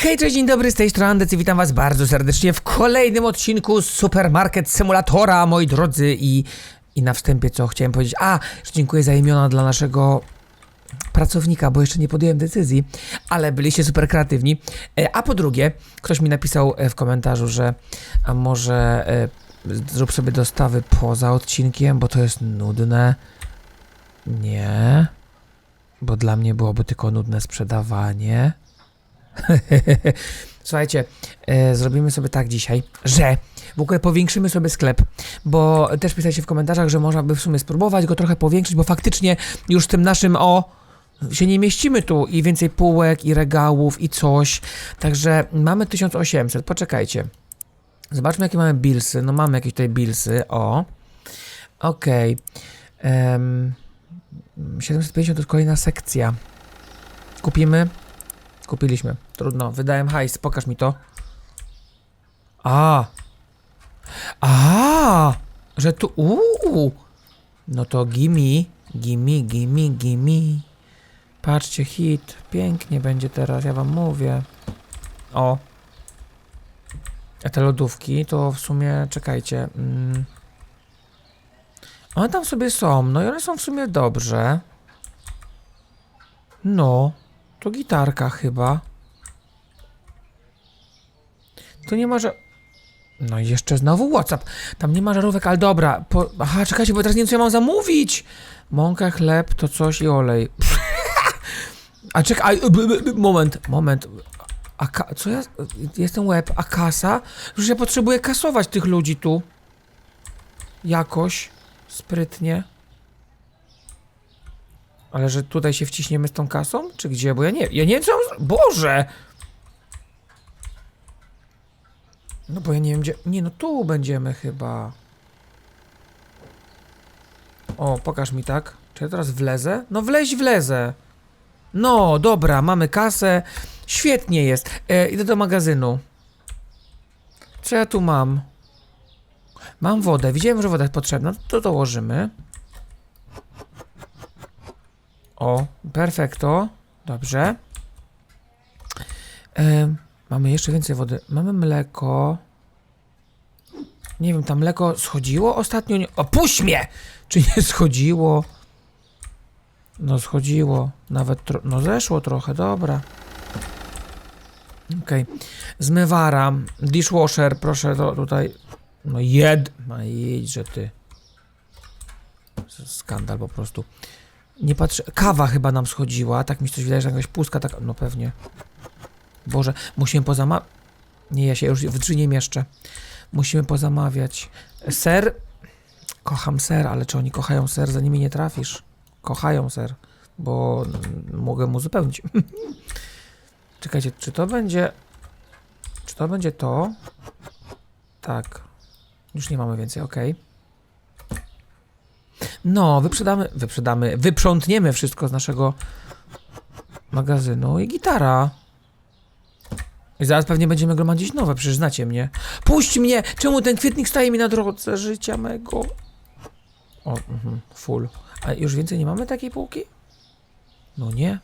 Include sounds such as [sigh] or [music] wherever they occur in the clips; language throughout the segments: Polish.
Hej, cześć, dzień dobry, z tej strony Andec i witam was bardzo serdecznie w kolejnym odcinku Supermarket Simulatora, moi drodzy i, i na wstępie co chciałem powiedzieć, a, że dziękuję za imiona dla naszego pracownika, bo jeszcze nie podjąłem decyzji, ale byliście super kreatywni, e, a po drugie, ktoś mi napisał e, w komentarzu, że a może e, zrób sobie dostawy poza odcinkiem, bo to jest nudne. Nie, bo dla mnie byłoby tylko nudne sprzedawanie. [laughs] Słuchajcie, e, zrobimy sobie tak dzisiaj, że w ogóle powiększymy sobie sklep, bo też pisaliście w komentarzach, że można by w sumie spróbować go trochę powiększyć, bo faktycznie już tym naszym o się nie mieścimy tu i więcej półek i regałów i coś. Także mamy 1800, poczekajcie. Zobaczmy jakie mamy bilsy. No mamy jakieś tutaj bilsy, o. Okej. Em, 750 to kolejna sekcja. Kupimy? Kupiliśmy. Trudno. Wydałem hajs. Pokaż mi to. A. A. Że tu. Uuu. No to gimme. Gimme, gimme, gimme. Patrzcie, hit. Pięknie będzie teraz, ja wam mówię. O. A te lodówki to w sumie, czekajcie. Mm. One tam sobie są, no i one są w sumie dobrze. No, to gitarka chyba. Tu nie ma, że... No i jeszcze znowu Whatsapp. Tam nie ma żarówek, ale dobra. Po... Aha, czekajcie, bo teraz nie wiem, co ja mam zamówić. Mąka, chleb, to coś i olej. [laughs] A czekaj, moment, moment. A ka... co ja... Jestem łeb, a kasa? Już ja potrzebuję kasować tych ludzi tu. Jakoś. Sprytnie. Ale że tutaj się wciśniemy z tą kasą? Czy gdzie? Bo ja nie, ja nie wiem co Boże! No bo ja nie wiem gdzie... Nie no tu będziemy chyba. O, pokaż mi tak. Czy ja teraz wlezę? No wleź wlezę. No, dobra, mamy kasę. Świetnie jest. E, idę do magazynu. Co ja tu mam? Mam wodę. Widziałem, że woda jest potrzebna. To dołożymy. O, perfekto. Dobrze. E, mamy jeszcze więcej wody. Mamy mleko. Nie wiem, tam mleko schodziło ostatnio? Nie... O, puść mnie! Czy nie schodziło? No schodziło. Nawet, tro... no zeszło trochę, dobra. Okej. Zmywara, dishwasher, proszę to tutaj. No jed... No jedź, że ty. Skandal po prostu. Nie patrzę. Kawa chyba nam schodziła. Tak mi coś wydaje, że jakaś pustka tak. No pewnie. Boże, musimy pozama... Nie, ja się już w drzwi nie mieszczę. Musimy pozamawiać. Ser. Kocham ser, ale czy oni kochają ser, za nimi nie trafisz. Kochają ser, bo mogę mu uzupełnić. [laughs] Czekajcie, czy to będzie. Czy to będzie to? Tak. Już nie mamy więcej, ok. No, wyprzedamy, wyprzedamy, wyprzątniemy wszystko z naszego magazynu i gitara. I zaraz pewnie będziemy gromadzić nowe, przecież znacie mnie. Puść mnie! Czemu ten kwietnik staje mi na drodze życia mego? O, mhm, full. A już więcej nie mamy takiej półki? No nie.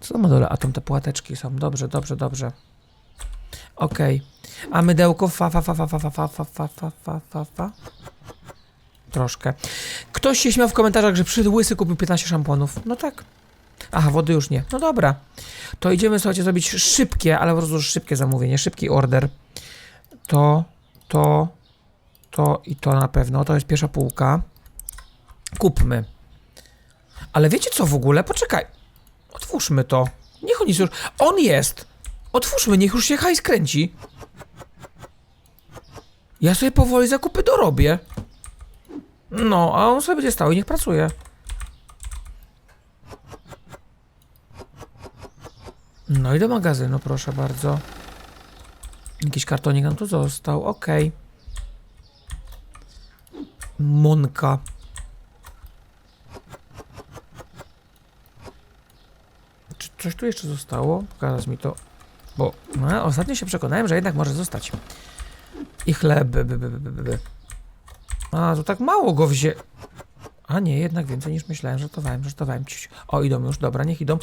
Co na dole? A tam te płateczki są. Dobrze, dobrze, dobrze. Okej. A mydełko fa, fa, fa, fa, fa, fa, fa, fa, fa, fa, fa. Troszkę. Ktoś się śmiał w komentarzach, że przyszedł łysy kupił 15 szamponów. No tak. Aha, wody już nie. No dobra. To idziemy, słuchajcie, zrobić szybkie, ale po prostu szybkie zamówienie, szybki order. To, to, to i to na pewno. To jest pierwsza półka. Kupmy. Ale wiecie co w ogóle? Poczekaj. Otwórzmy to. Niech on jest już... On jest! Otwórzmy, niech już się hajs kręci. Ja sobie powoli zakupy dorobię. No, a on sobie będzie stał i niech pracuje. No i do magazynu, proszę bardzo. Jakiś kartonik nam tu został, okej. Monka. Czy coś tu jeszcze zostało? Pokaż mi to. Bo no, ostatnio się przekonałem, że jednak może zostać. I chleb. By, by, by, by, by. A, to tak mało go wzię... A nie, jednak więcej niż myślałem, żartowałem, żartowałem. Ciu, ciu. O, idą już, dobra, niech idą.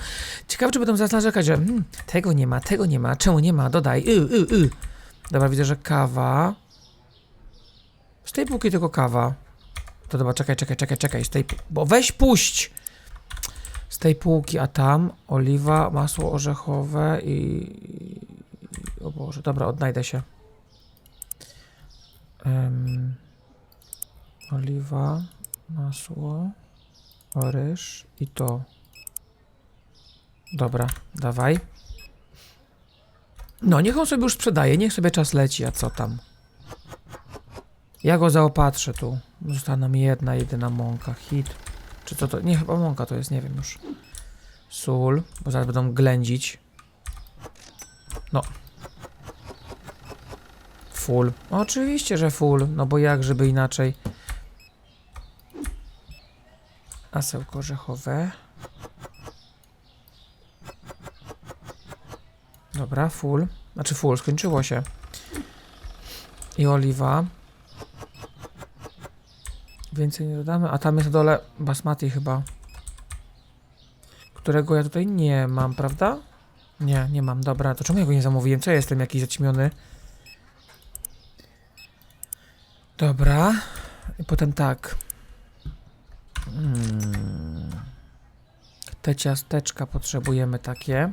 Ciekawe, czy będą zaraz narzekać, że hmm, tego nie ma, tego nie ma, czemu nie ma, dodaj, y, y, y. Dobra, widzę, że kawa. Z tej półki tylko kawa. To dobra, czekaj, czekaj, czekaj, czekaj, z tej bo weź puść! Z tej półki, a tam oliwa, masło orzechowe i... O Boże, dobra, odnajdę się. Em, oliwa, masło, ryż i to. Dobra, dawaj. No, niech on sobie już sprzedaje, niech sobie czas leci, a co tam? Ja go zaopatrzę tu. Została nam jedna, jedyna mąka, hit. Czy co to? Nie, chyba mąka to jest, nie wiem już. Sól, bo zaraz będą ględzić. No. Full. Oczywiście, że full, no bo jak, żeby inaczej. Asełko orzechowe. Dobra, full. Znaczy full, skończyło się. I oliwa. Więcej nie dodamy. A tam jest na dole basmati chyba. Którego ja tutaj nie mam, prawda? Nie, nie mam. Dobra, to czemu ja go nie zamówiłem? Co ja jestem jakiś zaćmiony? Dobra. I potem tak. Te ciasteczka potrzebujemy takie.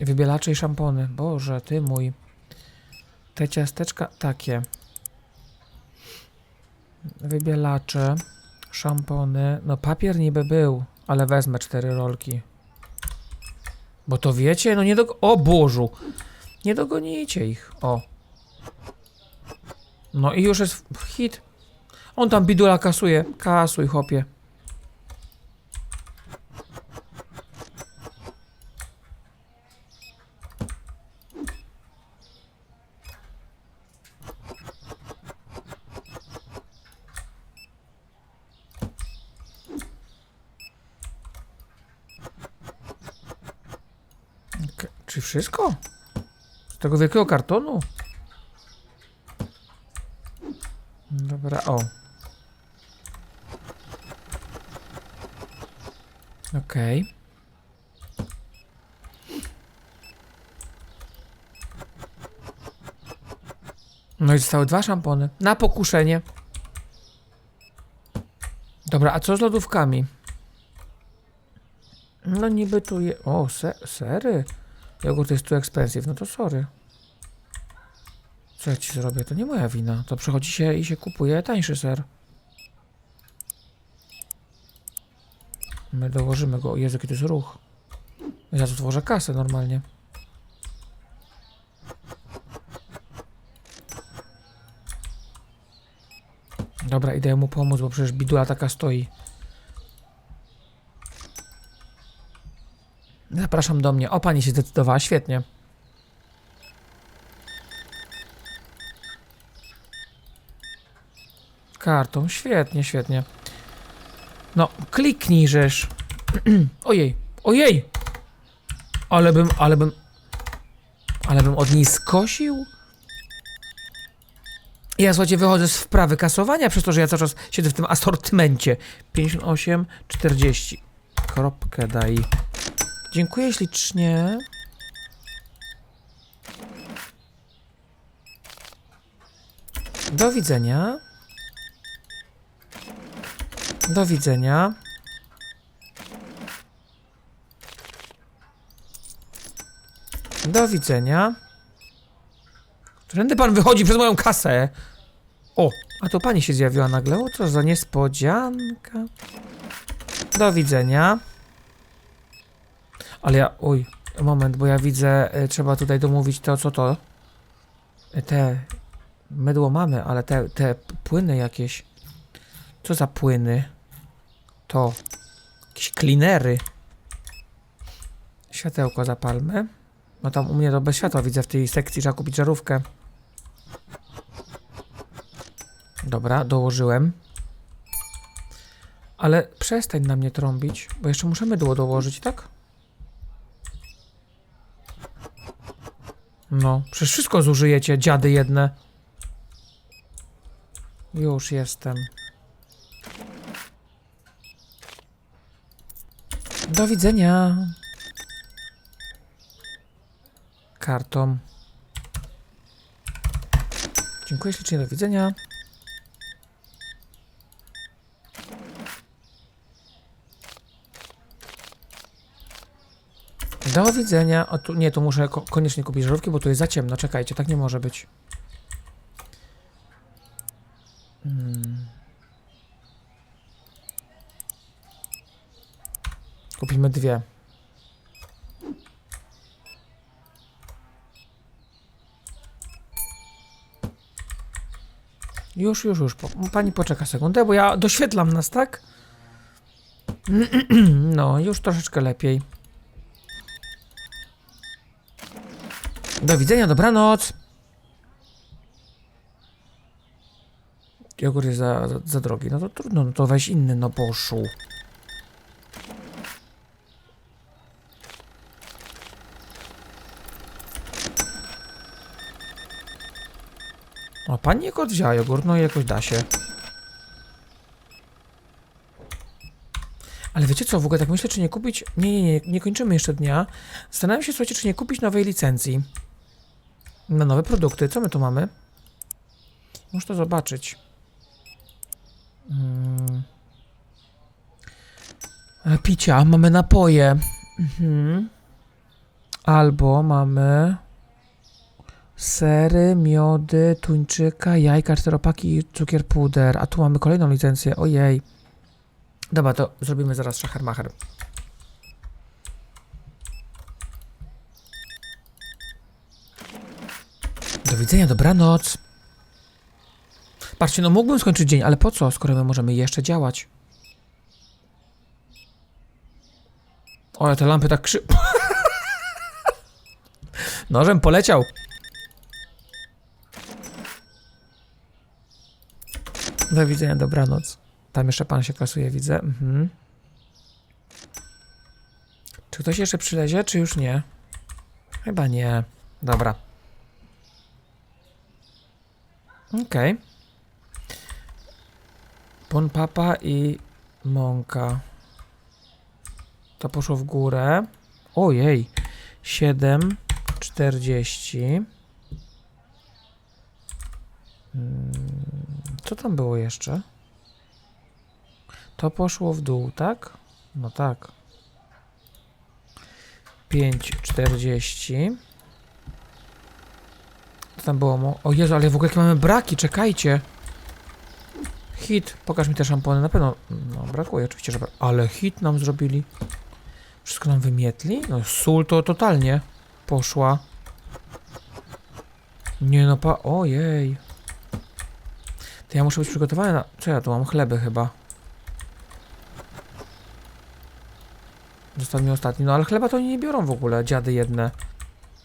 Wybielacze i szampony. Boże, ty mój. Te ciasteczka takie. Wybielacze, szampony. No papier niby był, ale wezmę cztery rolki. Bo to wiecie, no nie do... O Bożu! Nie dogonicie ich. O. No i już jest hit. On tam bidula kasuje. Kasuj, chopie. K- Czy wszystko? Z tego wielkiego kartonu? Dobra, o. Okej. No i zostały dwa szampony. Na pokuszenie. Dobra, a co z lodówkami? No niby tu je... O, se sery? Jogurt jest tu expensive, no to sorry. Co ja ci zrobię? To nie moja wina. To przychodzi się i się kupuje tańszy ser. My dołożymy go. Jezu, jaki to jest ruch. Ja tu tworzę kasę normalnie. Dobra, idę mu pomóc, bo przecież bidula taka stoi. Zapraszam do mnie. O, pani się zdecydowała, świetnie. Kartą, świetnie, świetnie. No, kliknij, żeż. [clears throat] ojej, ojej! Ale bym, ale bym... Ale bym od niej skosił? Ja, słuchajcie, wychodzę z wprawy kasowania, przez to, że ja cały czas siedzę w tym asortymencie. 58, 40. Kropkę daj. Dziękuję ślicznie. Do widzenia. Do widzenia. Do widzenia. Którędy pan wychodzi przez moją kasę? O, a to pani się zjawiła nagle. O, co za niespodzianka. Do widzenia. Ale ja, oj, moment, bo ja widzę, y, trzeba tutaj domówić to, co to. Y, Te mydło mamy, ale te, te płyny jakieś. Co za płyny? To jakieś cleanery. Światełko zapalmy. No tam u mnie to bez światła widzę w tej sekcji, trzeba kupić żarówkę. Dobra, dołożyłem. Ale przestań na mnie trąbić, bo jeszcze muszę mydło dołożyć, tak? No, przecież wszystko zużyjecie, dziady jedne. Już jestem. Do widzenia. Kartą. Dziękuję ślicznie, do widzenia. Do widzenia. O, tu, nie, tu muszę ko koniecznie kupić żarówki, bo tu jest za ciemno. Czekajcie, tak nie może być. Hmm. Kupimy dwie. Już, już, już. Pani poczeka sekundę, bo ja doświetlam nas, tak? [clears throat] No, już troszeczkę lepiej. Do widzenia, dobranoc. Jogurt jest za, za, za drogi. No to trudno, no to weź inny, no poszu. O, pani jak wzięła jogurt, no i jakoś da się. Ale wiecie co, w ogóle tak myślę, czy nie kupić... Nie, nie, nie, nie kończymy jeszcze dnia. Zastanawiam się, słuchajcie, czy nie kupić nowej licencji. Na nowe produkty. Co my tu mamy? Muszę to zobaczyć. Mm. E, Picia, mamy napoje. Mhm. Albo mamy sery, miody, tuńczyka, jajka, czteropaki i cukier puder. A tu mamy kolejną licencję. Ojej. Dobra, to zrobimy zaraz szachermacher. Do widzenia, dobranoc. Patrzcie, no mógłbym skończyć dzień, ale po co, skoro my możemy jeszcze działać? O, te lampy tak krzy... [laughs] Nożem poleciał. Do widzenia, dobranoc. Tam jeszcze pan się kasuje, widzę. Mhm. Czy ktoś jeszcze przylezie, czy już nie? Chyba nie. Dobra. Okej. Pon papa i mąka. To poszło w górę. Ojej. 7, 40. Mm, Co tam było jeszcze? To poszło w dół, tak? No tak. 5,40. Co tam było? O Jezu, ale w ogóle jakie mamy braki, czekajcie. Hit, pokaż mi te szampony, na pewno, no brakuje oczywiście, że ale hit nam zrobili. Wszystko nam wymietli? No sól to totalnie poszła. Nie no pa, ojej. To ja muszę być przygotowany na, co ja tu mam, chleby chyba. Został mi ostatni. No ale chleba to oni nie biorą w ogóle, dziady jedne.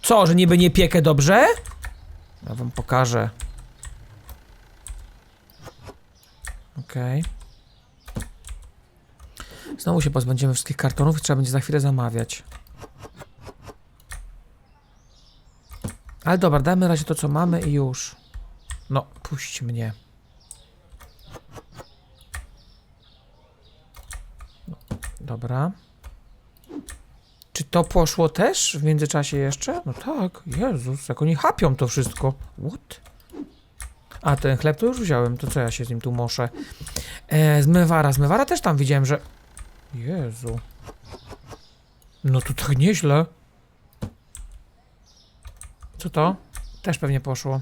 Co, że niby nie piekę dobrze? Ja wam pokażę. Okej. Znowu się pozbędziemy wszystkich kartonów i trzeba będzie za chwilę zamawiać. Ale dobra, dajmy razie to, co mamy i już. No, puść mnie. No, dobra. Czy to poszło też w międzyczasie jeszcze? No tak, Jezus, jak oni chapią to wszystko. What? A, ten chleb to już wziąłem, to co ja się z nim tu moszę? E, zmywara, zmywara też tam widziałem, że... Jezu. No to tak nieźle. Co to? Też pewnie poszło.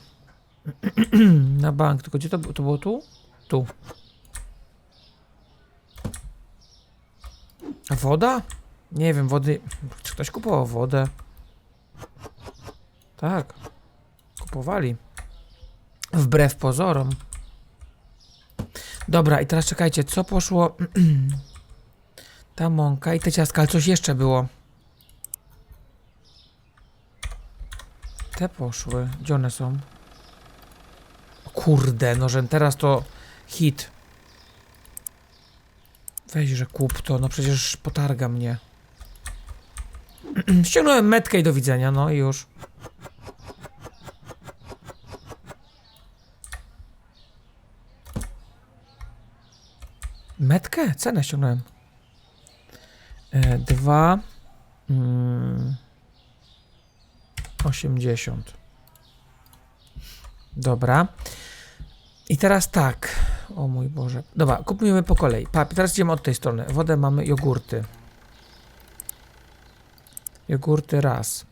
[clears throat] Na bank, tylko gdzie to, to było tu? Tu. A woda? Nie wiem, wody. Czy ktoś kupował wodę? Tak. Kupowali. Wbrew pozorom. Dobra, i teraz czekajcie, co poszło? [clears throat] Ta mąka i te ciastka, ale coś jeszcze było. Te poszły. Gdzie one są? Kurde, no że teraz to hit. Weź, że kup to, no przecież potarga mnie. [clears throat] Ściągnąłem metkę i do widzenia, no i już. Metkę? Cenę ściągnąłem. E, dwa. Mm, 80. Dobra. I teraz tak. O mój Boże. Dobra, kupujemy po kolei. Papier. Teraz idziemy od tej strony. Wodę mamy, jogurty. Jogurty raz.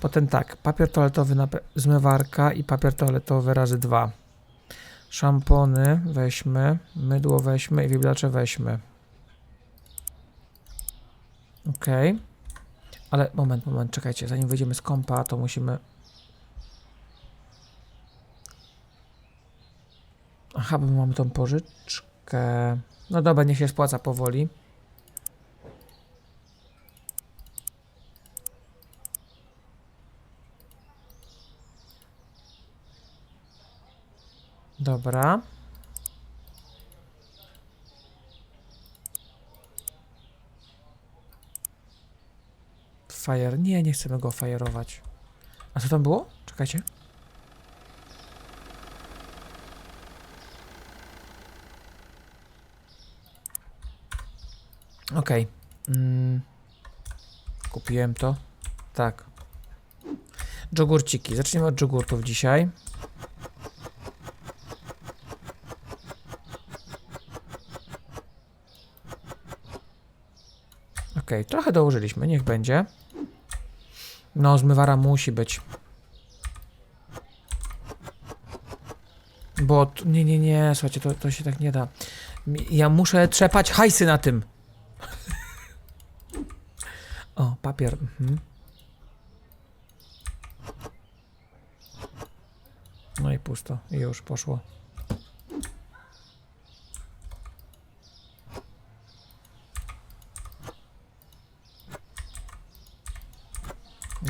Potem tak, papier toaletowy, na zmywarka i papier toaletowy razy dwa. Szampony weźmy, mydło weźmy i wibracze weźmy. Okej. Ale moment, moment, czekajcie, zanim wyjdziemy z kompa, to musimy... Aha, bo my mamy tą pożyczkę. No dobra, niech się spłaca powoli. Dobra. Fire. Nie, nie chcemy go fajerować. A co tam było? Czekajcie. Okej. Mm. Kupiłem to. Tak. Jogurciki. Zaczniemy od jogurtów dzisiaj. Trochę dołożyliśmy, niech będzie. No, zmywara musi być. Bo, nie, nie, nie, słuchajcie, to, to się tak nie da. Ja muszę trzepać hajsy na tym. [laughs] o, papier. Mhm. No i pusto. I już poszło.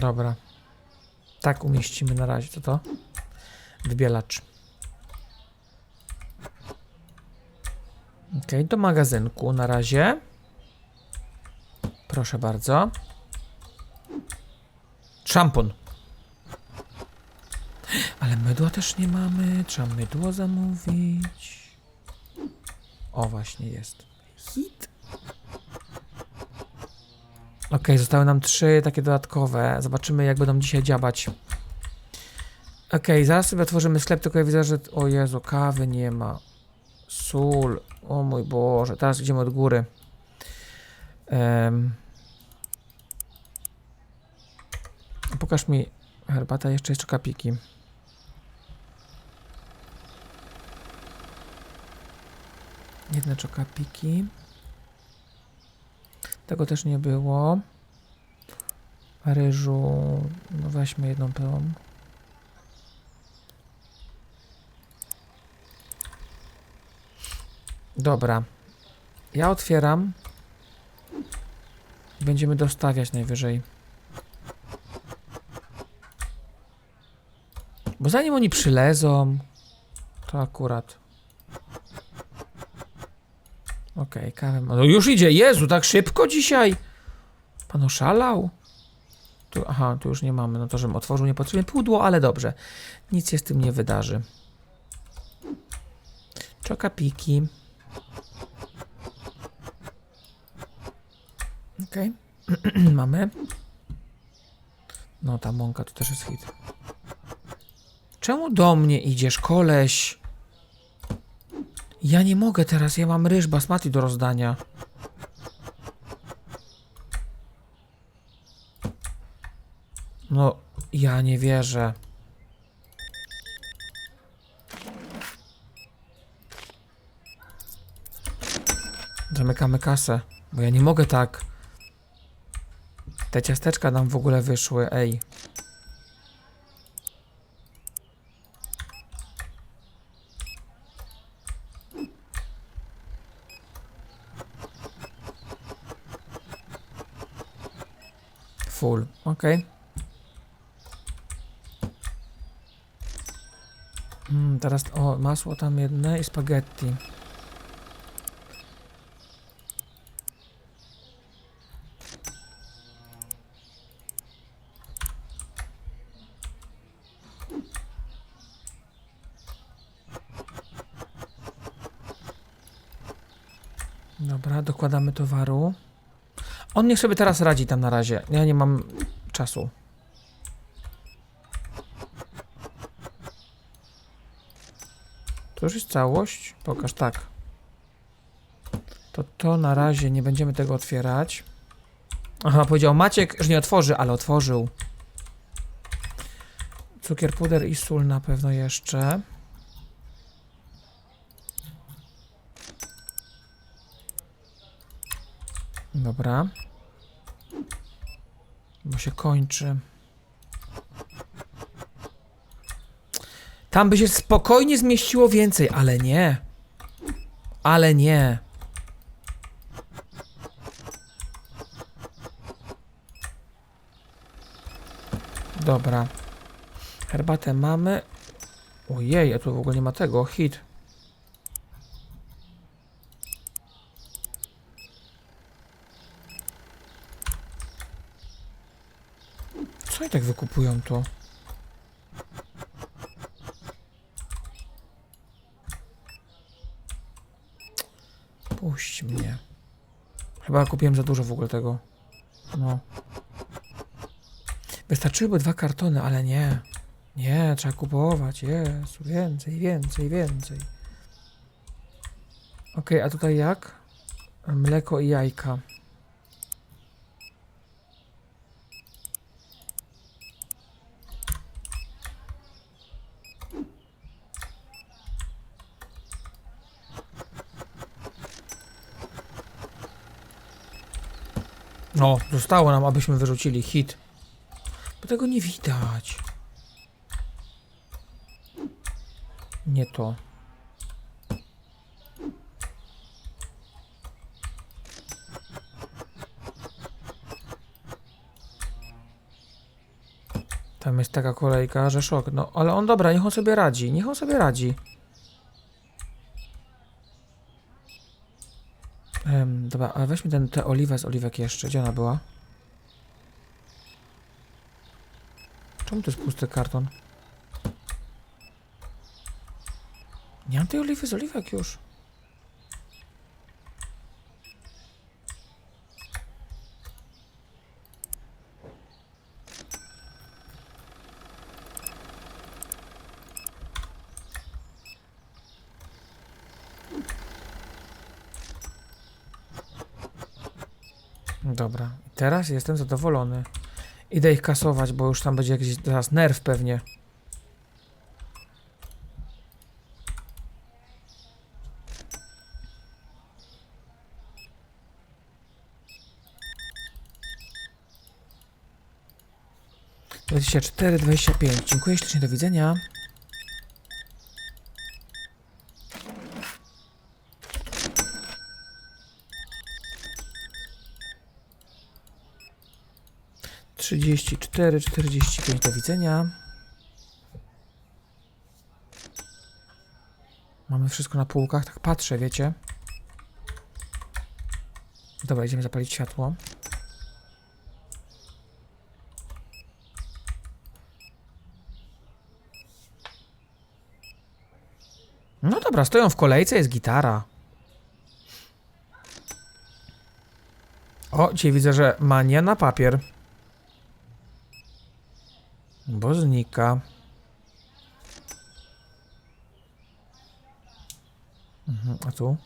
Dobra. Tak umieścimy na razie. Co to? Wybielacz. Ok, do magazynku na razie. Proszę bardzo. Szampon. Ale mydła też nie mamy. Trzeba mydło zamówić. O, właśnie jest. Hit. Ok, zostały nam trzy takie dodatkowe. Zobaczymy, jak będą dzisiaj działać. Ok, zaraz sobie otworzymy sklep, tylko ja widzę, że... O Jezu, kawy nie ma. Sól. O mój Boże, teraz idziemy od góry. Em. Pokaż mi herbata, jeszcze jeszcze kapiki. Jedne czokapiki. Tego też nie było. Ryżu. No weźmy jedną tą. Dobra. Ja otwieram. Będziemy dostawiać najwyżej. Bo zanim oni przylezą, to akurat. Okej, kawę. ma- No już idzie, Jezu, tak szybko dzisiaj. Pan oszalał? Tu, aha, tu już nie mamy. No to, żebym otworzył niepotrzebnie pudło, ale dobrze. Nic się z tym nie wydarzy. Czokapiki. Okej. [clears throat] mamy. No, ta mąka to też jest hit. Czemu do mnie idziesz, koleś? Ja nie mogę teraz, ja mam ryż basmati do rozdania. No, ja nie wierzę. Zamykamy kasę, bo ja nie mogę tak. Te ciasteczka nam w ogóle wyszły, ej. Full, okej. Mm, teraz, o, masło tam jedne i spaghetti. Dobra, dokładamy towaru. On niech sobie teraz radzi tam na razie. Ja nie mam czasu. To już jest całość? Pokaż, tak. To to na razie nie będziemy tego otwierać. Aha, powiedział Maciek, że nie otworzy, ale otworzył. Cukier, puder i sól na pewno jeszcze. Dobra. Bo się kończy. Tam by się spokojnie zmieściło więcej, ale nie. Ale nie. Dobra. Herbatę mamy. Ojej, a tu w ogóle nie ma tego. Hit. Wykupują to? Puść mnie. Chyba kupiłem za dużo w ogóle tego. No. Wystarczyłyby dwa kartony, ale nie. Nie, trzeba kupować. Jezu, więcej, więcej, więcej. Okej, a tutaj jak? Mleko i jajka. No, zostało nam, abyśmy wyrzucili hit. Bo tego nie widać. Nie to. Tam jest taka kolejka, że szok. No, ale on dobra, niech on sobie radzi. Niech on sobie radzi. Dobra, ale weźmy ten, tę oliwę z oliwek jeszcze. Gdzie ona była? Czemu to jest pusty karton? Nie mam tej oliwy z oliwek już. Dobra, teraz jestem zadowolony. Idę ich kasować, bo już tam będzie jakiś teraz nerw pewnie. Dwadzieścia cztery, dwadzieścia pięć. Dziękuję ślicznie, do widzenia. Trzydzieści cztery, czterdzieści pięć, do widzenia. Mamy wszystko na półkach, tak patrzę, wiecie. Dobra, idziemy zapalić światło. No dobra, stoją w kolejce, jest gitara. O, dzisiaj widzę, że mania na papier. Bo znika. Mhm, a tu?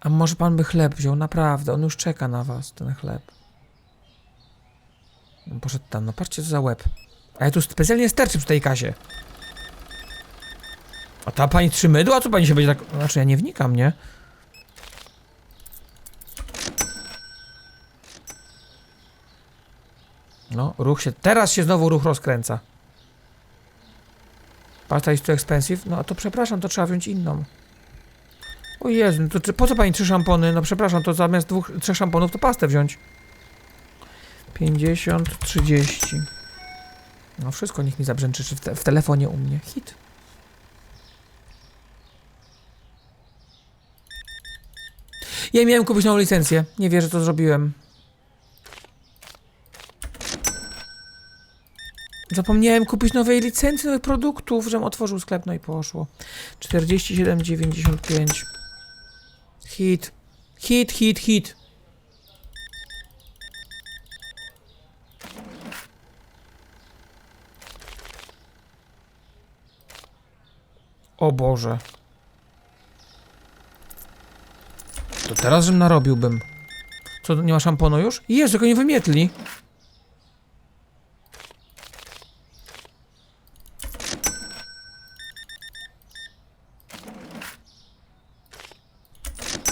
A może pan by chleb wziął? Naprawdę, on już czeka na was, ten chleb. Poszedł tam, no patrzcie co za łeb. A ja tu specjalnie sterczę przy tej kasie. A ta pani trzy mydła? Co pani się będzie tak... Znaczy ja nie wnikam, nie? No, ruch się... Teraz się znowu ruch rozkręca. Pasta jest too expensive? No, a to przepraszam, to trzeba wziąć inną. O Jezu, no to po co pani trzy szampony? No przepraszam, to zamiast dwóch, trzech szamponów to pastę wziąć. 50, 30. No wszystko niech mi zabrzęczy czy w, te, w telefonie u mnie. Hit. Ja miałem kupić nową licencję. Nie wierzę, co zrobiłem. Zapomniałem kupić nowej licencji, nowych produktów, żem otworzył sklep, no i poszło. 47,95. Hit. Hit, hit, hit. O Boże. To teraz żem narobiłbym. Co, nie ma szamponu już? Jezu, go nie wymietli.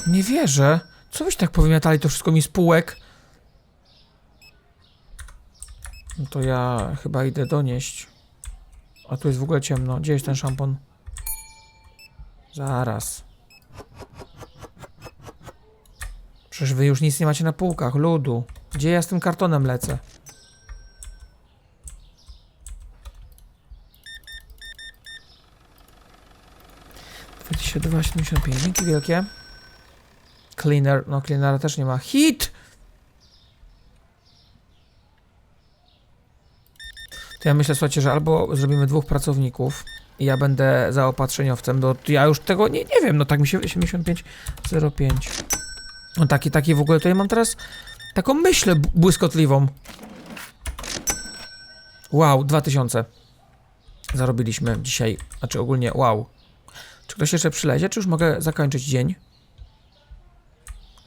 Nie wierzę. Co byś tak powymiatali to wszystko mi z półek? No to ja chyba idę donieść. A tu jest w ogóle ciemno. Gdzie jest ten szampon? Zaraz. Przecież wy już nic nie macie na półkach, ludu. Gdzie ja z tym kartonem lecę? Dwadzieścia dwa, siedemdziesiąt pięć. Dzięki wielkie. Cleaner, no cleanera też nie ma. Hit! To ja myślę, słuchajcie, że albo zrobimy dwóch pracowników i ja będę zaopatrzeniowcem, bo ja już tego nie, nie wiem, no tak mi się 8505. No taki, taki w ogóle tutaj mam teraz taką myślę b- błyskotliwą. Wow, 2000 zarobiliśmy dzisiaj, znaczy ogólnie wow. Czy ktoś jeszcze przylezie, czy już mogę zakończyć dzień?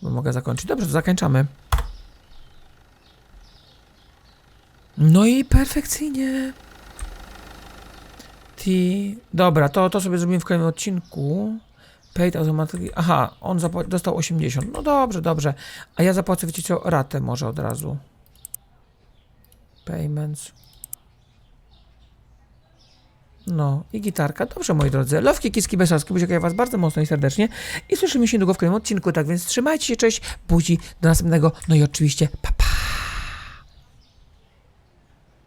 Bo mogę zakończyć. Dobrze, to zakończamy. No i perfekcyjnie. Ti. Dobra, to, to sobie zrobimy w kolejnym odcinku. Paid automatically. Aha, on dostał 80. No dobrze, dobrze. A ja zapłacę, wiecie co, ratę może od razu. Payments. No i gitarka. Dobrze, moi drodzy. Lowki, kiski, besowski. Buziakaję was bardzo mocno i serdecznie. I słyszymy się niedługo w kolejnym odcinku. Tak więc trzymajcie się, cześć, buzi. Do następnego. No i oczywiście, papa. Pa.